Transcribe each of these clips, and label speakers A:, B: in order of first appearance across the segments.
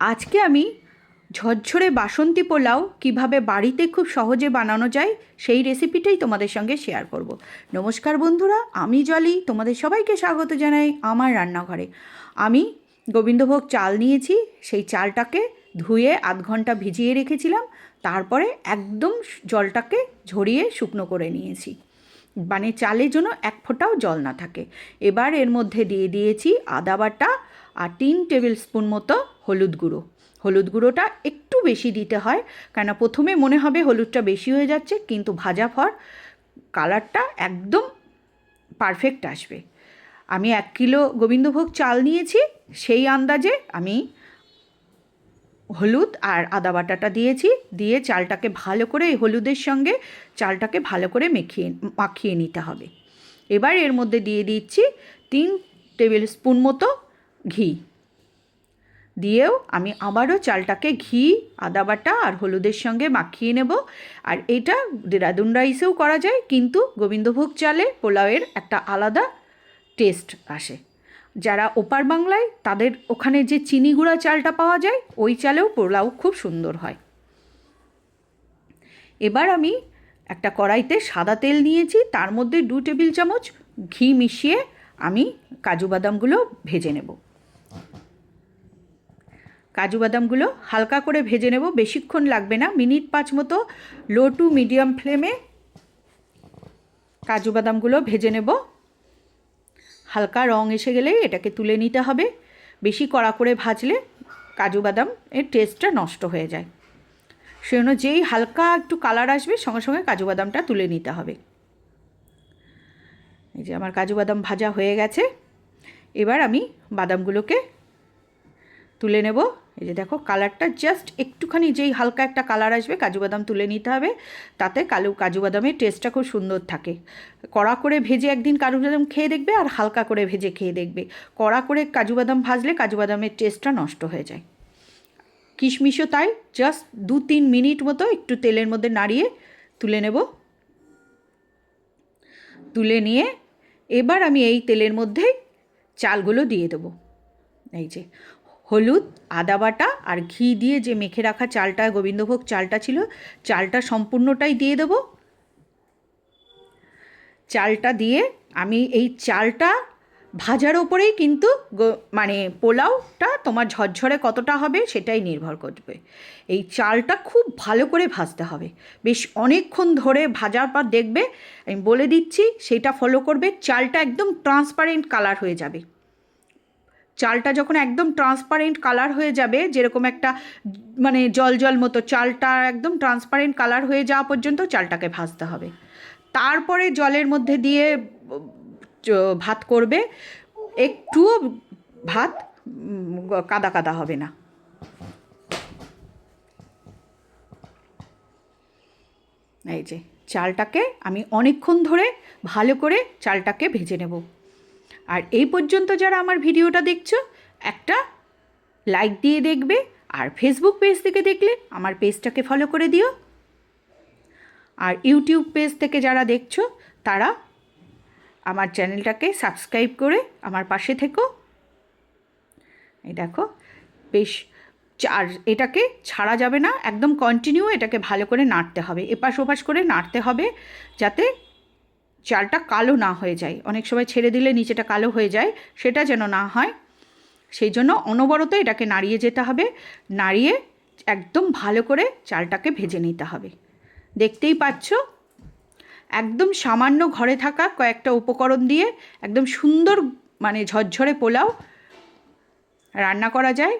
A: আজকে আমি ঝরঝরে বাসন্তী পোলাও কীভাবে বাড়িতে খুব সহজে বানানো যায় সেই রেসিপিটাই তোমাদের সঙ্গে শেয়ার করব। নমস্কার বন্ধুরা, আমি জলি, তোমাদের সবাইকে স্বাগত জানাই আমার রান্নাঘরে। আমি গোবিন্দভোগ চাল নিয়েছি, সেই চালটাকে ধুয়ে আধ ঘণ্টা ভিজিয়ে রেখেছিলাম, তারপরে একদম জলটাকে ঝরিয়ে শুকনো করে নিয়েছি। মানে চালের জন্য এক ফোঁটাও জল না থাকে। এবার এর মধ্যে দিয়ে দিয়েছি আদা বাটা আর তিন টেবিল স্পুন মতো হলুদ গুঁড়ো। হলুদ গুঁড়োটা একটু বেশি দিতে হয় কেন প্রথমে মনে হবে হলুদটা বেশি হয়ে যাচ্ছে, কিন্তু ভাজা ফর কালারটা একদম পারফেক্ট আসবে। আমি এক কিলো গোবিন্দভোগ চাল নিয়েছি, সেই আন্দাজে আমি হলুদ আর আদা বাটাটা দিয়েছি, দিয়ে চালটাকে ভালো করে, এই হলুদের সঙ্গে চালটাকে ভালো করে মেখিয়ে, মাখিয়ে নিতে হবে। এবার এর মধ্যে দিয়ে দিচ্ছি তিন টেবিল স্পুন মতো ঘি। দিয়েও আমি আবারও চালটাকে ঘি, আদা বাটা আর হলুদের সঙ্গে মাখিয়ে নেব। আর এটা দেরাদুন রাইসেও করা যায়, কিন্তু গোবিন্দভোগ চালে পোলাওয়ের একটা আলাদা টেস্ট আসে। যারা ওপার বাংলায়, তাদের ওখানে যে চিনি গুঁড়া চালটা পাওয়া যায়, ওই চালেও পোলাও খুব সুন্দর হয়। এবার আমি একটা কড়াইতে সাদা তেল নিয়েছি, তার মধ্যে দু টেবিল চামচ ঘি মিশিয়ে আমি কাজু বাদামগুলো ভেজে নেব। কাজু বাদামগুলো হালকা করে ভেজে নেব। বেশিক্ষণ লাগবে না। মিনিট পাঁচ মতো লো টু মিডিয়াম ফ্লেমে কাজু বাদামগুলো ভেজে নেব। হালকা রং এসে গেলেই এটাকে তুলে নিতে হবে। বেশি কড়া করে ভাজলে কাজু বাদাম এর টেস্টটা নষ্ট হয়ে যায়। সেজন্য যেই হালকা একটু কালার আসবে, সঙ্গে সঙ্গে কাজু বাদামটা তুলে নিতে হবে। এই যে আমার কাজু বাদাম ভাজা হয়ে গেছে। এবার আমি বাদামগুলোকে তুলে নেব। এই যে দেখো কালারটা জাস্ট একটুখানি যেই হালকা একটা কালার আসবে, কাজু বাদাম তুলে নিতে হবে। তাতে কালু, কাজু বাদামের টেস্টটা খুব সুন্দর থাকে। কড়া করে ভেজে একদিন কাজু বাদাম খেয়ে দেখবে, আর হালকা করে ভেজে খেয়ে দেখবে। কড়া করে কাজু বাদাম ভাজলে কাজু বাদামের টেস্টটা নষ্ট হয়ে যায়। কিশমিশও তাই জাস্ট দু তিন মিনিট মতো একটু তেলের মধ্যে নাড়িয়ে তুলে নেব। তুলে নিয়ে এবার আমি এই তেলের মধ্যেই চালগুলো দিয়ে দেবো। এই যে হলুদ, আদা বাটা আর ঘি দিয়ে যে মেখে রাখা চালটা, গোবিন্দভোগ চালটা ছিল, চালটা সম্পূর্ণটাই দিয়ে দেবো। চালটা দিয়ে আমি এই চালটা ভাজার ওপরেই কিন্তু মানে পোলাওটা তোমার ঝরঝরে কতটা হবে সেটাই নির্ভর করবে। এই চালটা খুব ভালো করে ভাজতে হবে। বেশ অনেকক্ষণ ধরে ভাজার পর দেখবে, আমি বলে দিচ্ছি, সেটা ফলো করবে, চালটা একদম ট্রান্সপারেন্ট কালার হয়ে যাবে। চালটা যখন একদম ট্রান্সপারেন্ট কালার হয়ে যাবে, যেরকম একটা মানে জল জল মতো চালটা একদম ট্রান্সপারেন্ট কালার হয়ে যাওয়া পর্যন্ত চালটাকে ভাজতে হবে। তারপরে জলের মধ্যে দিয়ে ভাত করবে। একটুও ভাত কাদা কাদা হবে না। এই যে, চালটাকে আমি অনেকক্ষণ ধরে ভালো করে চালটাকে ভেজে নেব। আর এই পর্যন্ত যারা আমার ভিডিওটা দেখছ, একটা লাইক দিয়ে দেখবে আর ফেসবুক পেজ থেকে দেখলে আমার পেজটাকে ফলো করে দিও। আর ইউটিউব পেজ থেকে যারা দেখছ, তারা আমার চ্যানেলটাকে সাবস্ক্রাইব করে আমার পাশে থেকো। এই দেখো, বেশ আর এটাকে ছাড়া যাবে না, একদম কন্টিনিউ এটাকে ভালো করে নাড়তে হবে, এপাশ ওপাশ করে নাড়তে হবে, যাতে চালটা কালো না হয়ে যায়। অনেক সময় ছেড়ে দিলে নিচেটা কালো হয়ে যায়, সেটা যেন না হয়। সেই জন্য অনবরত এটাকে নাড়িয়ে যেতে হবে। নাড়িয়ে একদম ভালো করে চালটাকে ভেজে নিতে হবে। দেখতেই পাচ্ছ? একদম সামান্য ঘরে থাকা কয়েকটা উপকরণ দিয়ে একদম সুন্দর মানে ঝরঝরে পোলাও রান্না করা যায়।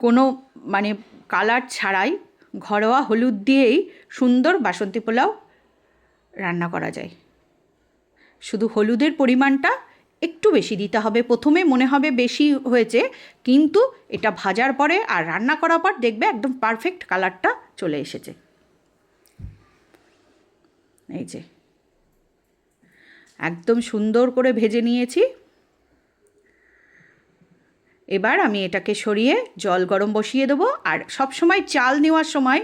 A: কোনো মানে কালার ছাড়াই ঘরোয়া হলুদ দিয়েই সুন্দর বাসন্তী পোলাও রান্না করা যায়। শুধু হলুদের পরিমাণটা একটু বেশি দিতে হবে। প্রথমে মনে হবে বেশি হয়েছে, কিন্তু এটা ভাজার পরে আর রান্না করার পর দেখবে একদম পারফেক্ট কালারটা চলে এসেছে। এই যে, একদম সুন্দর করে ভেজে নিয়েছি। এবার আমি এটাকে সরিয়ে জল গরম বসিয়ে দেবো। আর সব সময় চাল নেওয়ার সময়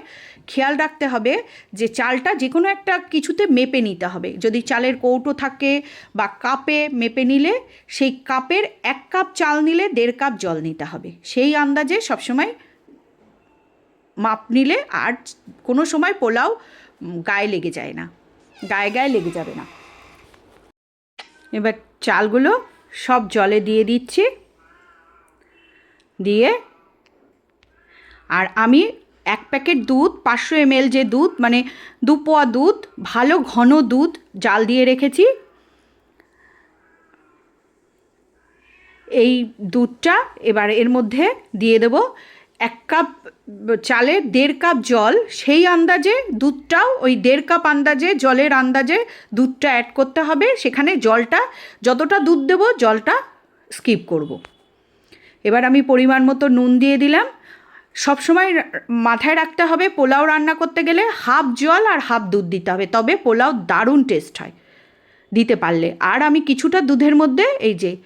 A: খেয়াল রাখতে হবে যে চালটা যে কোনো একটা কিছুতে মেপে নিতে হবে। যদি চালের কৌটো থাকে বা কাপে মেপে নিলে সেই কাপের এক কাপ চাল নিলে দেড় কাপ জল নিতে হবে। সেই আন্দাজে সবসময় মাপ নিলে আর কোনো সময় পোলাও গায়ে লেগে যায় না। গায়ে গায়ে লেগে যাবে না। এবার চালগুলো সব জলে দিয়ে দিচ্ছি। দিয়ে আর আমি এক প্যাকেট দুধ, পাঁচশো এমএল যে দুধ মানে দু পোয়া দুধ, ভালো ঘন দুধ জাল দিয়ে রেখেছি। এই দুধটা এবার এর মধ্যে দিয়ে দেব এক কাপ চালে দেড় কাপ জল। সেই আন্দাজে দুধটাও, ওই দেড় কাপ আন্দাজে জলের আন্দাজে দুধটা অ্যাড করতে হবে। সেখানে জলটা, যতটা দুধ দেবো, জলটা স্কিপ করব। এবার আমি পরিমাণ মতো নুন দিয়ে দিলাম। সবসময় রা- মাথায় রাখতে হবে পোলাও রান্না করতে গেলে হাফ জল আর হাফ দুধ দিতে হবে, তবে পোলাও দারুণ টেস্ট হয় দিতে পারলে। আর আমি কিছুটা দুধের মধ্যে এই যে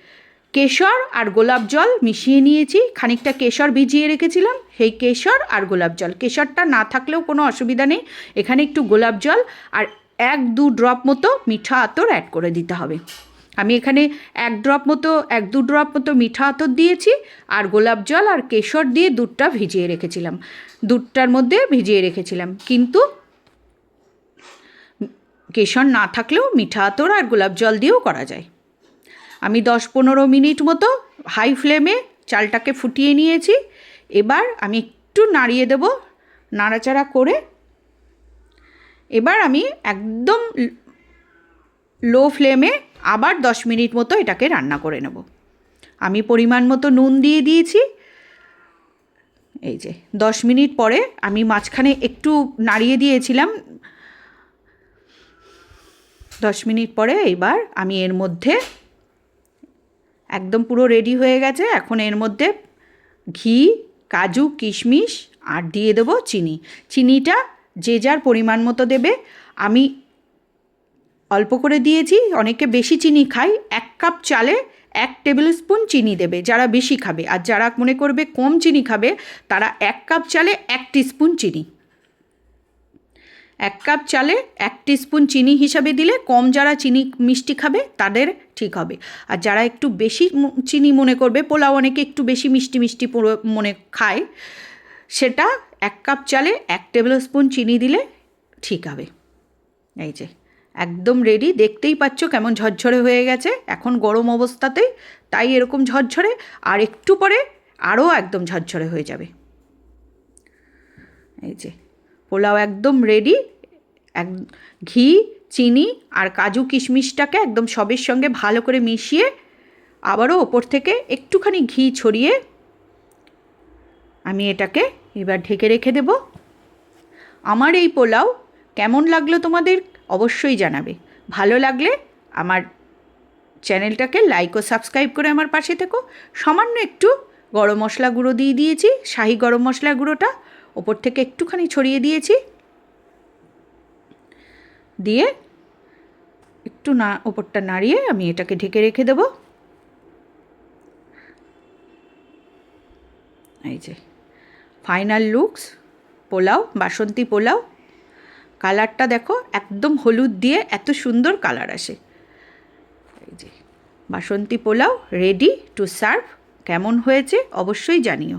A: কেশর আর গোলাপ জল মিশিয়ে নিয়েছি, খানিকটা কেশর ভিজিয়ে রেখেছিলাম, সেই কেশর আর গোলাপ জল। কেশরটা না থাকলেও কোনো অসুবিধা নেই, এখানে একটু গোলাপ জল আর এক দু ড্রপ মতো মিঠা আতর অ্যাড করে দিতে হবে। আমি এখানে এক ড্রপ মতো, এক দু ড্রপ মতো মিঠা আতর দিয়েছি আর গোলাপ জল আর কেশর দিয়ে দুধটা ভিজিয়ে রেখেছিলাম। দুধটার মধ্যে ভিজিয়ে রেখেছিলাম। কিন্তু কেশর না থাকলেও মিঠা আতর আর গোলাপ জল দিয়েও করা যায়। আমি দশ পনেরো মিনিট মতো হাই ফ্লেমে চালটাকে ফুটিয়ে নিয়েছি। এবার আমি একটু নাড়িয়ে দেব, নাড়াচাড়া করে। এবার আমি একদম লো ফ্লেমে আবার দশ মিনিট মতো এটাকে রান্না করে নেব। আমি পরিমাণ মতো নুন দিয়ে দিয়েছি। এই যে, দশ মিনিট পরে আমি মাঝখানে একটু নাড়িয়ে দিয়েছিলাম। দশ মিনিট পরে এইবার আমি এর মধ্যে একদম পুরো রেডি হয়ে গেছে। এখন এর মধ্যে ঘি, কাজু, কিশমিশ আর দিয়ে দেবো চিনি। চিনিটা যে যার পরিমাণ মতো দেবে। আমি অল্প করে দিয়েছি, অনেকে বেশি চিনি খায়। এক কাপ চালে এক টেবিল স্পুন চিনি দেবে, যারা বেশি খাবে। আর যারা মনে করবে কম চিনি খাবে, তারা এক কাপ চালে এক স্পুন চিনি। এক কাপ চালে এক স্পুন চিনি হিসাবে দিলে কম যারা চিনি মিষ্টি খাবে, তাদের ঠিক হবে। আর যারা একটু বেশি চিনি মনে করবে, পোলাও অনেকে একটু বেশি মিষ্টি মিষ্টি মনে খায়, সেটা এক কাপ চালে এক টেবিল স্পুন চিনি দিলে ঠিক হবে। এই যে। একদম রেডি দেখতেই পাচ্ছ কেমন ঝরঝরে হয়ে গেছে। এখন গরম অবস্থাতেই তাই এরকম ঝরঝরে, আর একটু পরে আরও একদম ঝরঝরে হয়ে যাবে। এই যে, পোলাও একদম রেডি এক, ঘি, চিনি আর কাজু কিশমিশটাকে একদম সবের সঙ্গে ভালো করে মিশিয়ে আবারও ওপর থেকে একটুখানি ঘি ছড়িয়ে আমি এটাকে এবার ঢেকে রেখে দেব। আমার এই পোলাও কেমন লাগল তোমাদের অবশ্যই জানাবে। ভালো লাগলে আমার চ্যানেলটাকে লাইক ও সাবস্ক্রাইব করে আমার পাশে থেকো। সামান্য একটু গরম মশলা গুঁড়ো দিয়ে দিয়েছি, শাহি গরম মশলা গুঁড়োটা ওপর থেকে একটুখানি ছড়িয়ে দিয়েছি। দিয়ে একটু না, ওপরটা নাড়িয়ে আমি এটাকে ঢেকে রেখে দেবো। এই যে ফাইনাল লুকস পোলাও, বাসন্তী পোলাও কালারটা দেখো, একদম হলুদ দিয়ে এত সুন্দর কালার আসে। এই যে, Basanti pulao ready to serve কেমন হয়েছে অবশ্যই জানিও।